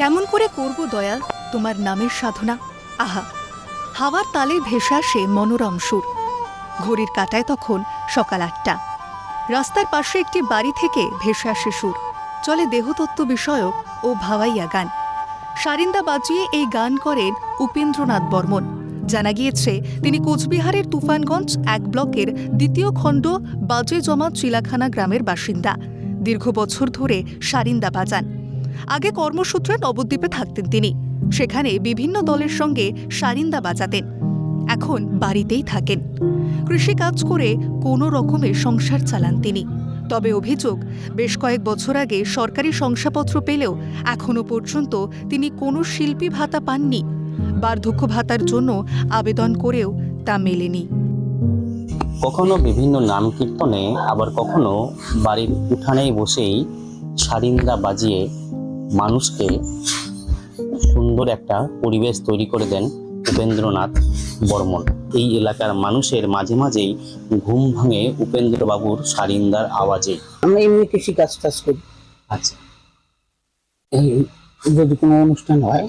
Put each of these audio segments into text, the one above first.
কেমন করে করব দয়াল? তোমার নামের সাধনা। আহা, হাওয়ার তালে ভেসে আসে মনোরম সুর। ঘড়ির কাটায় তখন সকাল আটটা। রাস্তার পাশে একটি বাড়ি থেকে ভেসে আসে সুর। চলে দেহতত্ত্ব বিষয়ক ও ভাওয়াইয়া গান। সারিন্দা বাজিয়ে এই গান করেন উপেন্দ্রনাথ বর্মন। জানা গিয়েছে, তিনি কোচবিহারের তুফানগঞ্জ এক ব্লকের দ্বিতীয় খণ্ড বাজে জমা চিলাখানা গ্রামের বাসিন্দা। দীর্ঘ বছর ধরে সারিন্দা বাজান। আগে কর্মসূত্রে নবদ্বীপে থাকতেন তিনি। সেখানে বিভিন্ন দলের সঙ্গে সারিন্দা বাজাতেন। এখন বাড়িতেই থাকেন। কৃষিকাজ করে কোনো রকমে সংসার চালান তিনি। তবে অভিযোগ, বেশ কয়েক বছর আগে সরকারি শংসাপত্র পেলেও এখনও পর্যন্ত তিনি কোনো শিল্পী ভাতা পাননি। বার্ধক্য ভাতার জন্য আবেদন করেও তা মেলেনি। কখনো বিভিন্ন নাম কীর্তনে, আবার কখনো বাড়ির উঠানেই বসেই সারিন্দা বাজিয়ে মানুষকে সুন্দর একটা পরিবেশ তৈরি করে দেন উপেন্দ্রনাথ বর্মন। এই এলাকার মানুষের মাঝে মাঝেই ঘুম ভাঙে উপেন্দ্রবাবুর সারিন্দার আওয়াজে। আমরা এমনি কৃষি কাজ টাজ করি। আচ্ছা। এই যদি কোনো অনুষ্ঠান হয়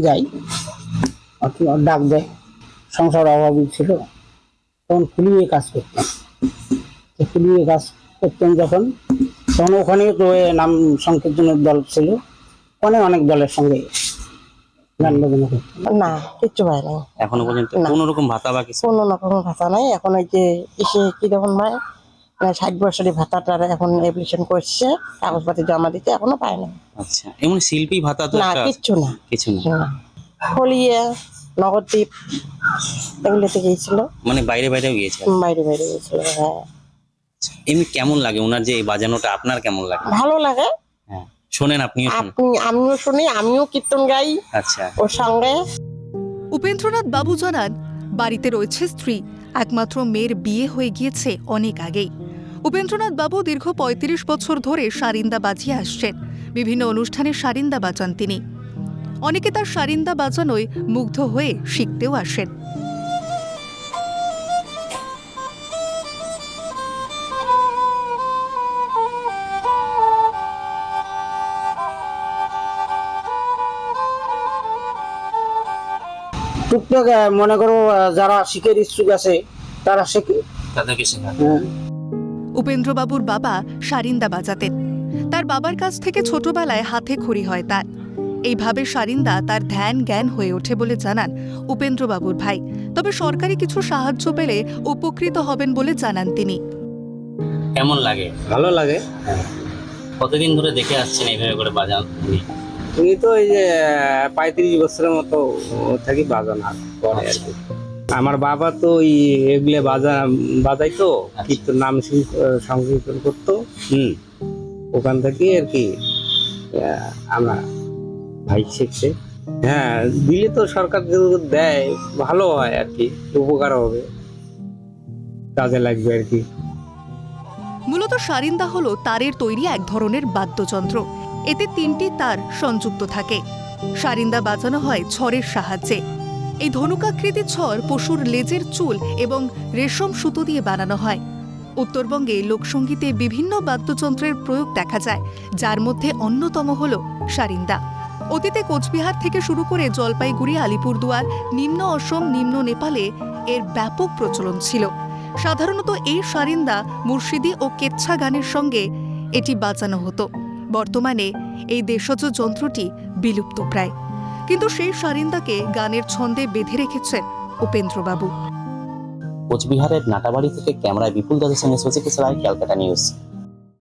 যাই অথবা ডাক দেয় সংসার অভাবী ছিল তখন ফুলিয়ে কাজ করতাম। ফুলিয়ে কাজ করতাম যখন তখন ওখানে তো এ নাম সংকীর্তনের দল ছিল। অনেক অনেক দলের সঙ্গে গান বাজনা না কিচ্ছু পায় নাই। এখনও পর্যন্ত না। কোনো রকম ভাতা বা কিছু? কোনো রকম ভাতা নাই। এখন ওই যে এসে কীরকম ভাই মানে ষাট বছরের ভাতাটার এখন অ্যাপ্লিকেশন করছে কাগজপাতি জমা দিতে এখনও পায় না আচ্ছা এমন শিল্পী ভাতা তো না কিচ্ছু না। কিছু না। না। হলিয়ে নগরদ্বীপ এগুলোতে গিয়েছিল মানে বাইরে বাইরেও গিয়েছে? বাইরে বাইরে গিয়েছিল হ্যাঁ। এমনি কেমন লাগে? ওনার যে এই বাজানোটা আপনার কেমন লাগে? ভালো লাগে। হ্যাঁ। শোনেন আপনিও শোনেন। আপনি আমিও শুনি আমিও কীর্তন গাই। আচ্ছা। ওর সঙ্গে। উপেন্দ্রনাথ বাবু জানান বাড়িতে রয়েছে স্ত্রী একমাত্র মেয়ের বিয়ে হয়ে গিয়েছে অনেক আগেই। উপেন্দ্রনাথ বাবু দীর্ঘ ৩৫ বছর ধরে সারিন্দা বাজিয়ে আসছেন। বিভিন্ন অনুষ্ঠানে সারিন্দা বাজান তিনি। অনেকে তার সারিন্দা বাজানোয় মুগ্ধ হয়ে শিখতেও আসেন। টুকটাক মনে করো যারা শিখের ইচ্ছুক আছে তারা শেখে। তাদেরকে শেখান। হ্যাঁ। উপেন্দ্রবাবুর বাবা সারিন্দা বাজাতেন। তার বাবার কাছ থেকে ছোটবেলায় হাতে খড়ি হয় তার। এইভাবে সারিন্দা তার ধ্যান জ্ঞান হয়ে ওঠে বলে জানান উপেন্দ্রবাবুর ভাই। তবে সরকারি কিছু সাহায্য পেলে উপকৃত হবেন বলে জানান তিনি। কেমন লাগে? ভালো লাগে। কতদিন ধরে দেখে আসছেন এইভাবে করে বাজান? উনি? তো এই যে, পঁয়ত্রিশ বছরের মতো থাকি বাজানা করে আর কি। আমার বাবা তো ওই এগুলো বাজা বাজাইতো কীর্তন নাম সংকীর্তন করতো। হুম। ওখান থেকে আর কি আমরা ভাই শিখছে। হ্যাঁ দিলে তো সরকার দেয়, ভালো হয় আর কি, উপকার হবে। কাজে লাগবে আর কি। মূলত সারিন্দা হলো তারের তৈরি এক ধরনের বাদ্যযন্ত্র। এতে তিনটি তার সংযুক্ত থাকে। সারিন্দা বাজানো হয় ছড়ের সাহায্যে। এই ধনুকাকৃতি ছড় পশুর লেজের চুল এবং রেশম সুতো দিয়ে বানানো হয়। উত্তরবঙ্গে লোকসঙ্গীতে বিভিন্ন বাদ্যযন্ত্রের প্রয়োগ দেখা যায়, যার মধ্যে অন্যতম হল সারিন্দা। অতীতে কোচবিহার থেকে শুরু করে জলপাইগুড়ি, আলিপুরদুয়ার, নিম্ন অসম, নিম্ন নেপালে এর ব্যাপক প্রচলন ছিল। সাধারণত এই সারিন্দা, মুর্শিদি ও কেচ্ছা গানের সঙ্গে এটি বাজানো হতো। বর্তমানে এই দেশজ যন্ত্রটি বিলুপ্ত প্রায়। কিন্তু সেই সারিন্দাকে গানের ছন্দে বেঁধে রেখেছেন উপেন্দ্রবাবু। কোচবিহারের নাটাবাড়ি থেকে ক্যামেরায় বিপুল দাদের সঙ্গে রায় ক্যালকাটা নিউজ।